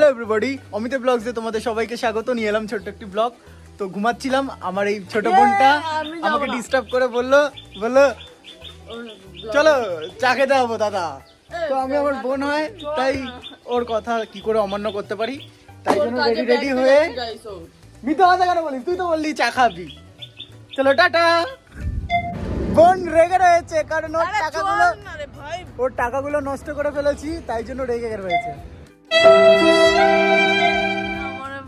Hello everybody অমিতে ব্লগসে তোমাদের সবাইকে স্বাগত। নিয়ে এলাম ছোট্ট একটি ব্লগ তো ঘুমাচ্ছিলাম। আমার এই ছোট বোনটা আমাকে ডিস্টার্ব করে বলল বলল চলো চা খেতে হব দাদা। তো আমি আমার বোন হয় তাই ওর কথা কি করে অমান্য করতে পারি? তাই জন্য রেডি রেডি হয়ে মিথ্যা কথা কেন বলিস? তুই তো বললি চা খাবি। চলো টাটা। বোন রেগে রয়েছে কারণ ওর টাকাগুলো ওর টাকাগুলো নষ্ট করে ফেলেছি তাই জন্য রেগে রয়েছে।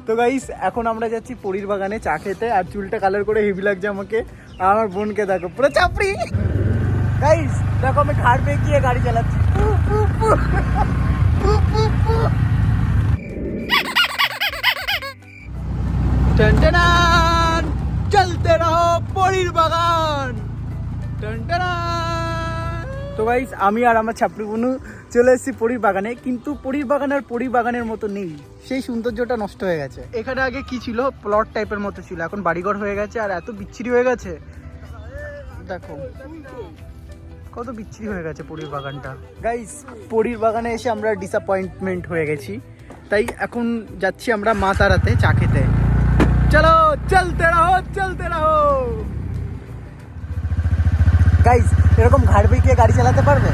তো গাইস এখন আমরা যাচ্ছি পরির বাগানে চা খেতে আর চুলটা কালার করে হেভি লাগছে আমাকে। আর আমার বোনকে দেখো পুরো চাপড়ি। গাইস দেখো আমি ঘাড় বেঁকিয়ে গাড়ি চালাচ্ছি। চলতে রহো পরির বাগান। তো গাইস আমি আর আমার ছাপড়ি বুনু চলে এসেছি পরির বাগানে কিন্তু পরির বাগান আর পরির বাগানের মতো নেই। সেই সৌন্দর্যটা নষ্ট হয়ে গেছে। এখানে আগে কি ছিল? প্লট টাইপের মতো ছিল। এখন বাড়িঘর হয়ে গেছে আর এত বিচ্ছিরি হয়ে গেছে। দেখো। কত বিচ্ছিরি হয়ে গেছে পরির বাগানটা। গাইস পরির বাগানে এসে আমরা ডিসঅ্যাপয়েন্টমেন্ট হয়ে গেছি। তাই এখন যাচ্ছি আমরা মা তারাতে চা খেতে। চলো, চলতে রাহো চলতে রাহো। গাইস এরকম ঘাড় বেঁকিয়ে গাড়ি চালাতে পারবে?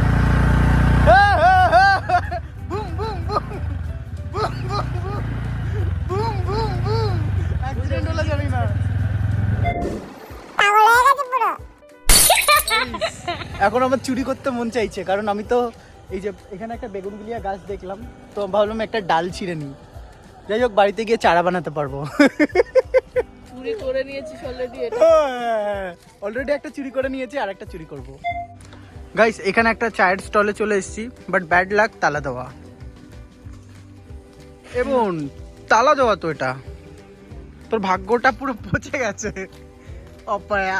এখন আমার চুরি করতে মন চাইছে কারণ আমি তো এই যে এখানে একটা বেগুনগুলিয়া গাছ দেখলাম তো ভাবলাম একটা ডাল ছিঁড়ে নিই। যাই হোক বাড়িতে গিয়ে চারা বানাতে পারব। চুরি করে নিয়েছিস অলরেডি এটা? অলরেডি একটা চুরি করে নিয়েছি আর একটা চুরি করব। গাইস এখানে একটা চায়ের স্টলে চলে এসেছি বাট ব্যাড লাক তালা দেওয়া। এবং তালা দেওয়া তো এটা। তোর ভাগ্যটা পুরো পচে গেছে। অপায়া।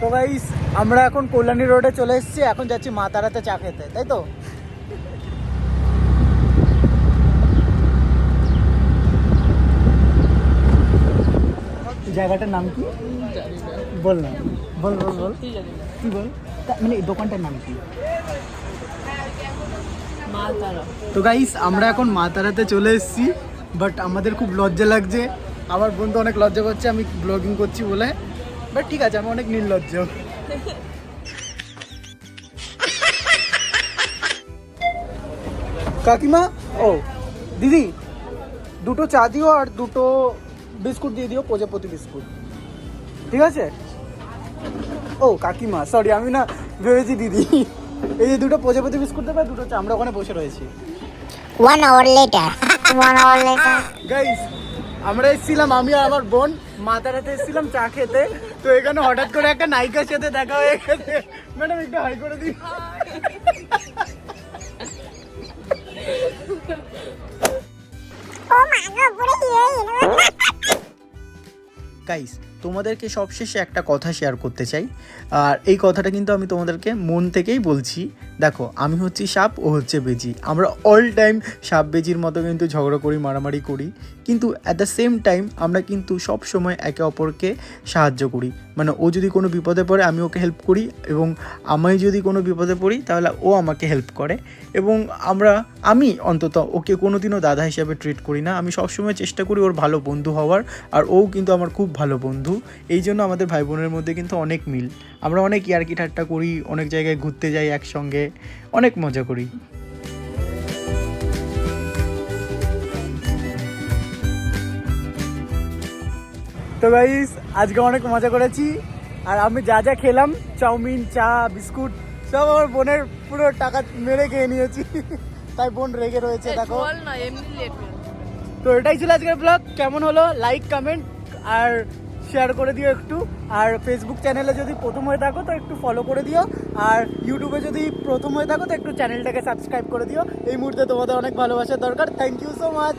তো গাইস আমরা এখন কল্যাণী রোডে চলে এসেছি এখন যাচ্ছি মা তারাতে চা খেতে তাই তো? জায়গাটার নাম কি? বল না বল বল বল। কি বল? মানে দোকানটার নাম কি? তো গাইস আমরা এখন মা তারাতে চলে এসেছি বাট আমাদের খুব লজ্জা লাগছে। আমার বন্ধু অনেক লজ্জা করছে আমি ব্লগিং করছি বলে। বাট ঠিক আছে আমি অনেক নির্লজ্জ কাকিমা ও দিদি দুটো চা দিও আর দুটো বিস্কুট দিয়ে দিও প্রজাপতি বিস্কুট ঠিক আছে ও কাকিমা সরি আমি না ভেবেছি দিদি এই যে দুটো প্রজাপতি বিস্কুট দেবে দুটো চা আমরা ওখানে বসে রয়েছি One hour later. One hour later. Guys আমরা এসেছিলাম আমি আর আমার বোন মাতারাতে এসেছিলাম চা খেতে। তো এখানে হঠাৎ করে একটা নায়িকার সাথে দেখা হয়ে গেছে। ম্যাডাম একটু হাই করে দিন? গাইস তোমাদেরকে সবশেষে একটা কথা শেয়ার করতে চাই। আর এই কথাটা কিন্তু আমি তোমাদেরকে মন থেকেই বলছি। দেখো, আমি হচ্ছি সাপ, ও হচ্ছে বেজি। আমরা অল টাইম সাপ, বেজির মতো কিন্তু ঝগড়া করি, মারামারি করি। কিন্তু অ্যাট দ্য সেম টাইম আমরা কিন্তু সব সময় একে অপরকে সাহায্য করি। মানে ও যদি কোনো বিপদে পড়ে, আমি ওকে হেল্প করি এবং আমি যদি কোনো বিপদে পড়ি, তাহলে ও আমাকে হেল্প করে। এবং আমরা, আমি অন্তত ওকে কোনো দিনও দাদা হিসাবে ট্রিট করি না। আমি সবসময় চেষ্টা করি ওর ভালো বন্ধু হওয়ার, আর ও কিন্তু আমার খুব ভালো বন্ধু। এই জন্য আমাদের ভাই বোনের মধ্যে কিন্তু অনেক মিল। আমরা অনেক ইয়ার্কি ঠাট্টা করি অনেক জায়গায় ঘুরতে যাই একসঙ্গে অনেক মজা করি। তো গাইস আজকে অনেক মজা করেছি। আর আমি যা যা খেলাম চাউমিন চা বিস্কুট সব আমার বোনের পুরো টাকা মেরে খেয়ে নিয়েছি। তাই বোন রেগে রয়েছে দেখো। তো এটাই ছিল আজকের ব্লগ কেমন হলো? লাইক কমেন্ট আর শেয়ার করে দিও একটু। আর ফেসবুক চ্যানেলে যদি প্রথম হয়ে থাকো, তো একটু ফলো করে দিও। আর ইউটিউবে যদি প্রথম হয়ে থাকো, তো একটু চ্যানেলটাকে সাবস্ক্রাইব করে দিও। এই মুহূর্তে তোমাদের অনেক ভালোবাসার দরকার। Thank you so much